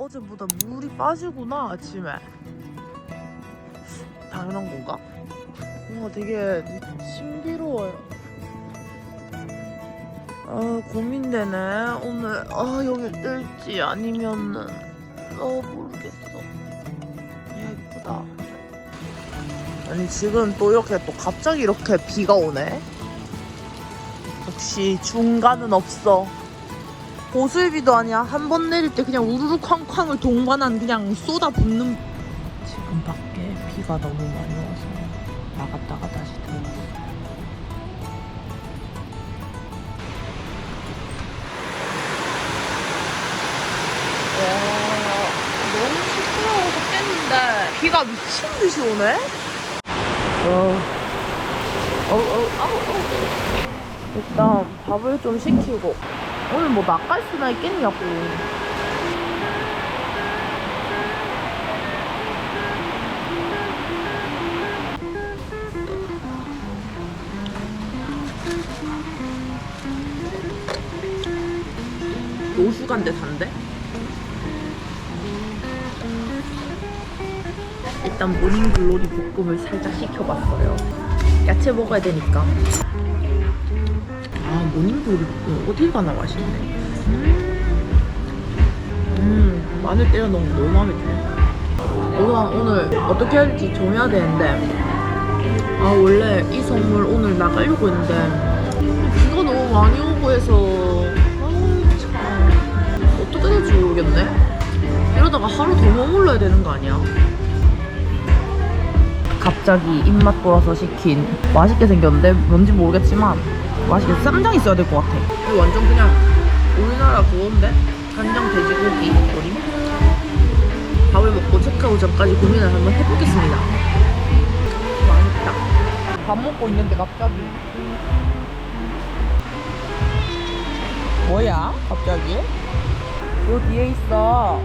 어제보다 물이 빠지구나 아침에. 당연한 건가? 뭔가 되게 신비로워요. 아 고민되네. 오늘 아 여기 뜰지 아니면은 어 모르겠어. 예쁘다. 아니 지금 또 이렇게 또 갑자기 이렇게 비가 오네? 역시 중간은 없어 보슬비도 아니야 한 번 내릴 때 그냥 우르르 쾅쾅을 동반한 그냥 쏟아 붓는 지금 밖에 비가 너무 많이 와서 나갔다가 다시 들어왔어 와 너무 시끄러워서 깼는데 비가 미친 듯이 오네 어. 어, 어, 아우, 아우. 일단 밥을 좀 시키고 오늘 뭐 나갈 수나 있겠냐고. 노슈간데 단데? 일단 모닝글로리 볶음을 살짝 시켜봤어요. 야채 먹어야 되니까 아 모닝글로리 볶음 어딜 가나 맛있네 음 마늘 때려 넣으면 너무 마음에 드네. 우선 오늘 어떻게 할지 정해야 되는데 아 원래 이 선물 오늘 나가려고 했는데 비가 너무 많이 오고 해서 아참 어떻게 될지 모르겠네. 이러다가 하루 더 머물러야 되는 거 아니야? 갑자기 입맛 돌아서 시킨 맛있게 생겼는데 뭔지 모르겠지만 맛있게 쌈장 있어야 될 것 같아. 이거 완전 그냥 우리나라 그건데? 간장 돼지고기. 요리 밥을 먹고 체크아웃 전까지 고민을 한번 해보겠습니다. 맛있다. 밥 먹고 있는데 갑자기. 뭐야? 갑자기? 요 뒤에 있어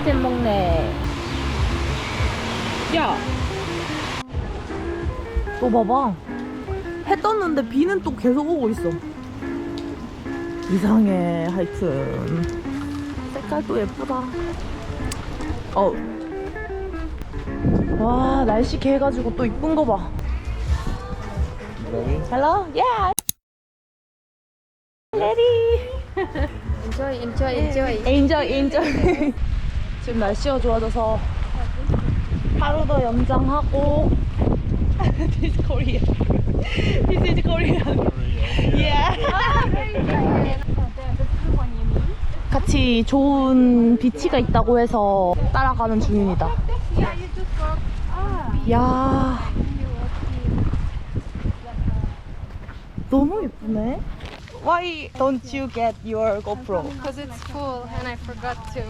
할잘 먹네. 야. 또 봐봐. 해 떴는데 비는 또 계속 오고 있어. 이상해, 하여튼. 색깔도 예쁘다. 어. 와, 날씨 개해가지고 또 이쁜 거 봐. Hello? Yeah. Ready. Enjoy, enjoy, enjoy. 인정 인정 지금 날씨가 좋아져서 하루 더 연장하고 is Korea This is Korean Yeah 같이 좋은 비치가 있다고 해서 따라가는 중입니다 야 너무 예쁘네 Why don't you get your GoPro? Because it's full and I forgot to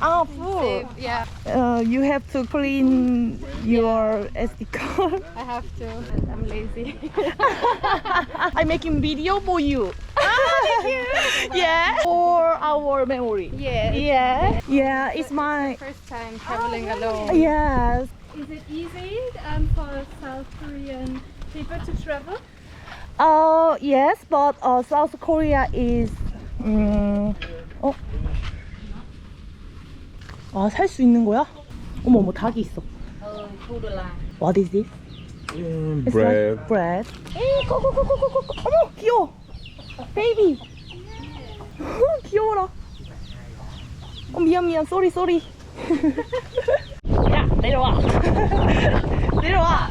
Ah, full. save. Yeah, Uh, you have to clean your SD card. I have to. I'm lazy. I'm making video for you. Thank you. yeah. For our memory. yeah. Yeah. Yeah, it's my. First time traveling alone. Yes. Is it easy um, for South Korean people to travel? Uh, yes, but uh, South Korea is. 음, 어? 아, 살 수 있는 거야? 어머, 어머, 닭이 있어. What is this? Mm, It's bread. like bread. 에이, 고고고고고고. 어머, 귀여워. 베이비. 귀여워라. 어, 미안, 미안. 쏘리, 쏘리. 야, 내려와. 내려와.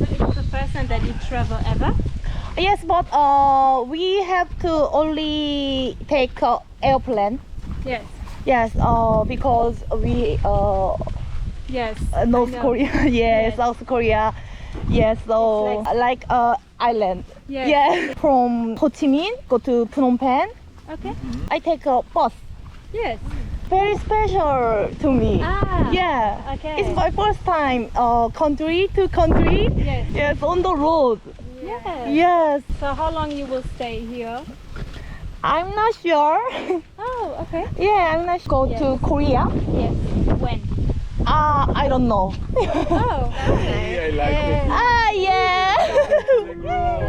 It's the first time that you travel ever. Yes, but uh, we have to only take uh, airplane. Yes. Yes, uh, because we uh, Yes. uh, North I know. Korea, yeah, Yes. South Korea, yes, so It's like, uh, island. Yes. Yeah, from Ho Chi Minh go to Phnom Penh. Okay. I take a bus. Yes. Very special to me. Ah. Yeah. Okay. It's my first time, uh, country to country. Yes. Yes, on the road. Yes. Yes, So how long you will stay here? I'm not sure. Oh, okay. yeah, I'm not sure. Go to. Korea. Yes. When? Uh, I don't know. Oh, I like it. 아, 예.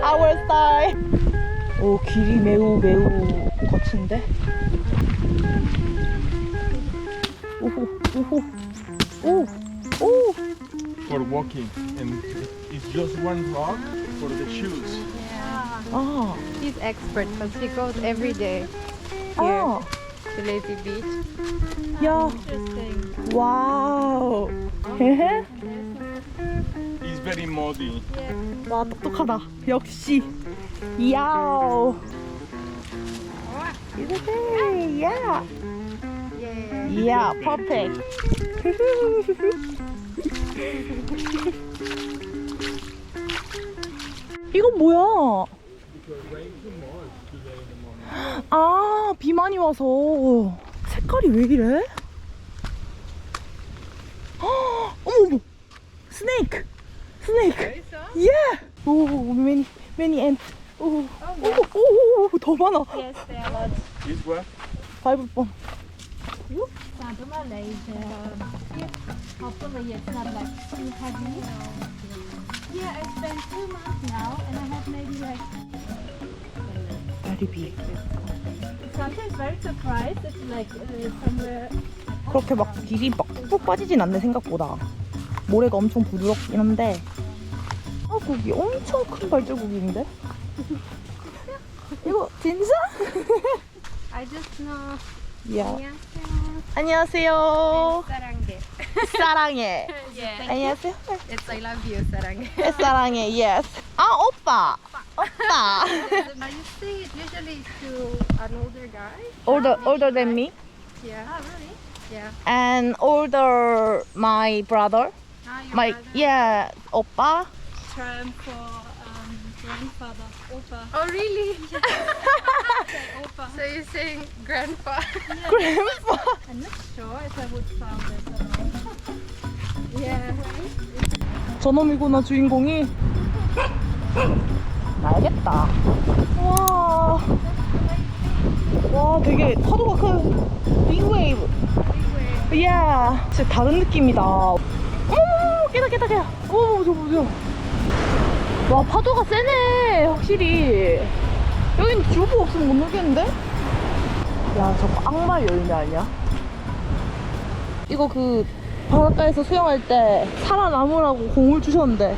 Our style. 오, 길이 매우 매우 거친데? 오호, 오호, 오, 오. For walking, and it's just one rock for the shoes. 아, He's expert because he goes every day 아, to Lazy Beach. 야, Interesting. 와우. 헤헤. It's very muddy. 와, 똑똑하다. 역시. 야오. It's okay. Yeah. Yeah. Yeah, perfect. 이건 뭐야? 아, 비 많이 와서 색깔이 왜 이래? 헉, 어머 어머, 스네이크, 스네이크. 예. 오, many, many ants. 오, 오, 오, 오, 더 많아. Yes, there are lots. One? 밟을 Yeah, uh, 그렇게 막 길이 막푹 빠지진 않네 생각보다 모래가 엄청 부드럽긴 한데 아 고기 엄청 큰 발자국인데 이거 진짜? I just know. 야 안녕하세요. 안녕하세요 사랑해. 사랑해 Yeah. 안녕하세요 It's I love you, 사랑해. 사랑해 yes 아 오빠 오빠 But you sing it usually to an older guy. older older than me Yeah. Oh, really? Yeah. and older my brother Ah, your my brother. yeah 오빠 term for um, grandfather, Opa. Oh, really? Opa. so you sing grandpa? grandpa I'm not sure if I would found it or not. Yeah. 저놈이구나 주인공이 알겠다 와, 와 되게 파도가 큰 빅웨이브 이야 진짜 다른 느낌이다 어머 깨다 깨다 깨다 어머 저거 보세요 와 파도가 세네 확실히 여긴 주부 없으면 못 놀겠는데? 야 저거 악마 열매 아니야? 이거 그 바닷가에서 수영할 때 살아남으라고 공을 주셨는데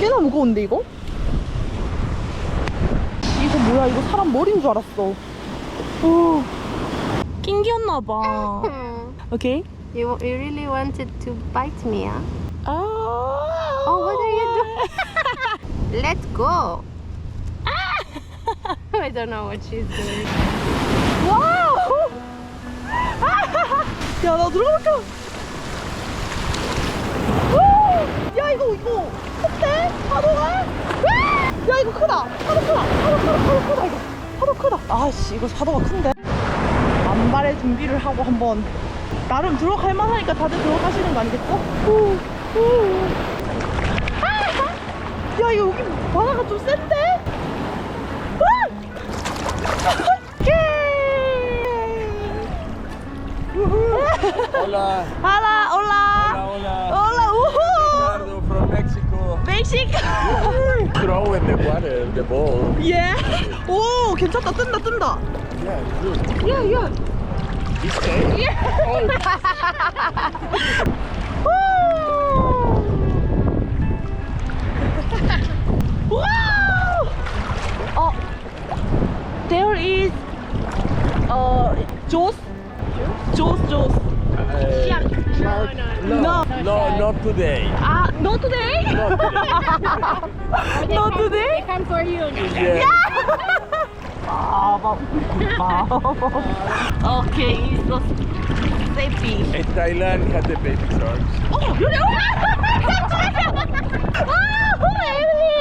꽤나 무거운데 이거? 이거 뭐야 이거 사람 머리인 줄 알았어 오, 낑기었나봐 오케이 You, you really wanted to bite me, huh? 아 You doing? Let's go. I don't know what she's doing. 와우! 야 나 들어갈까 우! 야 이거 이거. 어때? 파도가? 야 이거 크다. 파도 크다. 파도 크다. 파도 크다 이거. 파도 크다. 아씨 이거 파도가 큰데? 만발의 준비를 하고 한번. 나름 들어갈 만하니까 다들 들어가시는 거 아니겠어? 후, 후. 아! 야 이거 여기 바다가 좀 센데? 아! Hola. Hola, hola. Hola, hola. Hola, 우후. Ricardo from Mexico. 멕시코. Throw in the water, the ball. 예. 오, 괜찮다. 뜬다, 뜬다. Yeah, good. 야, 야. You stay? 와 우. 어. There is uh Joss. Joss, Joss. Uh, Shark. shark? No. No, no, not today. Ah, not today. not today. Come for you. Yeah. 마법. 마법. Okay, it's so safety. In Thailand, had the baby sharks. 어, 요리. 아, 에밀리.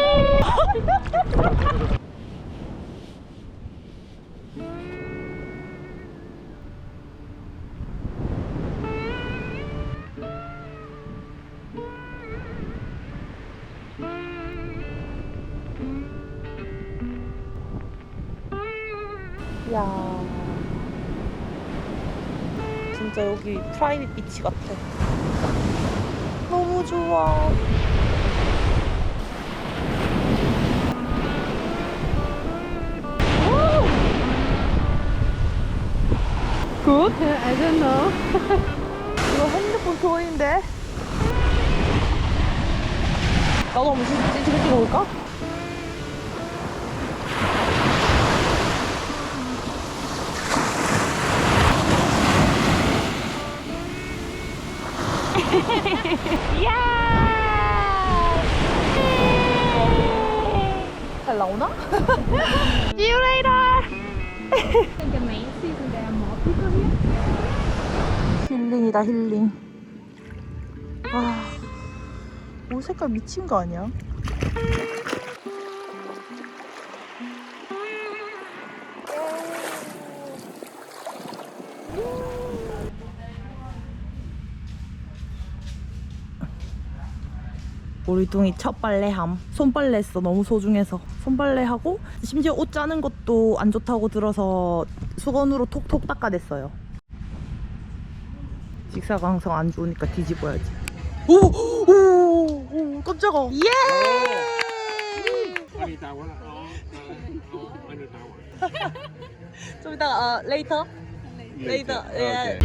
야. 진짜 여기 프라이빗 비치 같아. 너무 좋아. 굿? I don't know. 이거 핸드폰 교인데 나도 한번 찐 찍어 찍어볼까? 잘 나오나? See you later! The main season, there are more people here. 힐링이다 힐링 아, 옷 색깔 미친 거 아니야? 우리 둥이 첫 빨래함 손빨래 했어 너무 소중해서 손빨래 하고 심지어 옷 짜는 것도 안 좋다고 들어서 수건으로 톡톡 닦아냈어요 직사광선 안 좋으니까 뒤집어야지. 오! 오! 오! 깜짝아. 예! 좀 이따가 어, 레이터? 레이터. 예.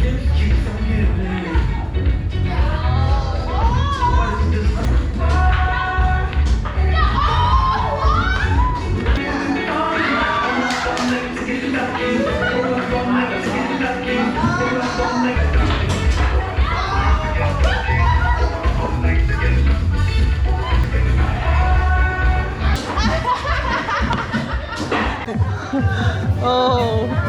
어.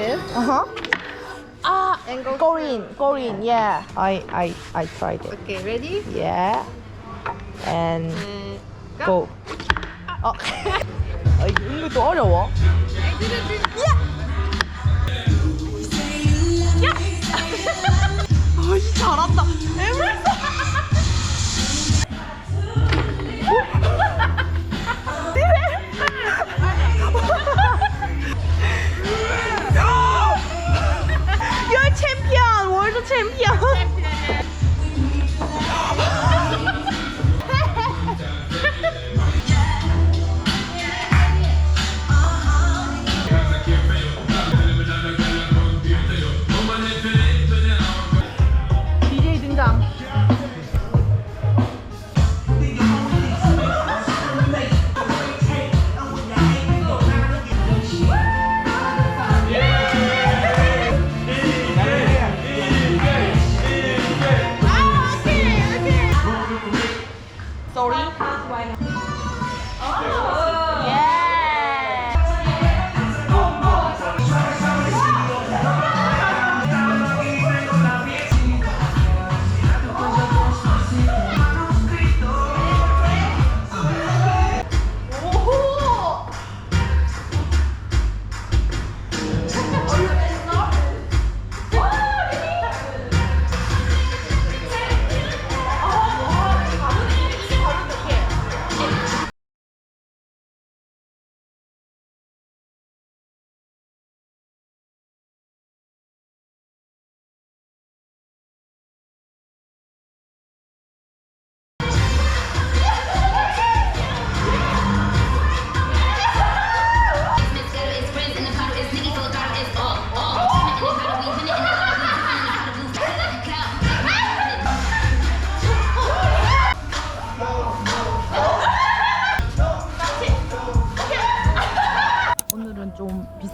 Go like this. Uh-huh. Ah, And go go in, go in. Yeah, I, I, I tried it. Okay, ready? Yeah, and And go. 어, 아, 이거 이것도 어려워. 야! 야! 어이 잘한다. 에merson. You're Yeah. Sorry.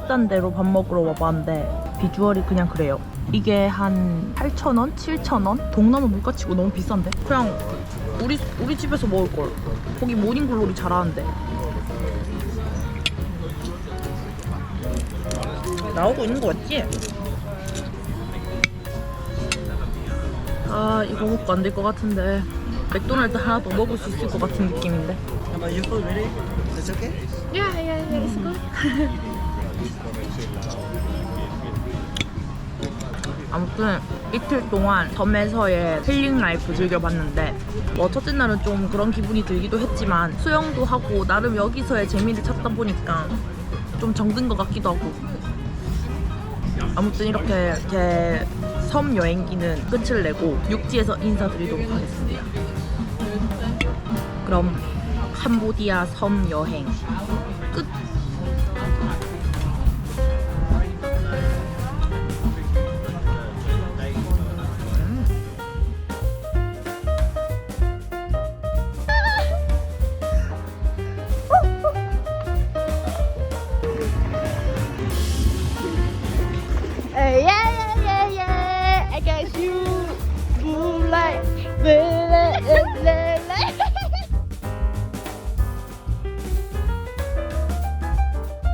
비싼 데로 밥 먹으러 와봤는데 비주얼이 그냥 그래요. 이게 한 8,000원? 7,000원? 동남아 물가 치고 너무 비싼데? 그냥 우리 우리 집에서 먹을 걸. 거기 모닝글로리 잘하는데. 나오고 있는 거 맞지? 아 이거 먹고 안 될 것 같은데 맥도날드 하나 더 먹을 수 있을 것 같은 느낌인데 About your food, ready? It's okay? Yeah, yeah, yeah, it's good. 아무튼 이틀 동안 섬에서의 힐링 라이프 즐겨봤는데 뭐 첫째 날은 좀 그런 기분이 들기도 했지만 수영도 하고 나름 여기서의 재미를 찾다 보니까 좀 정든 것 같기도 하고 아무튼 이렇게 제 섬 여행기는 끝을 내고 육지에서 인사드리도록 하겠습니다. 그럼 캄보디아 섬 여행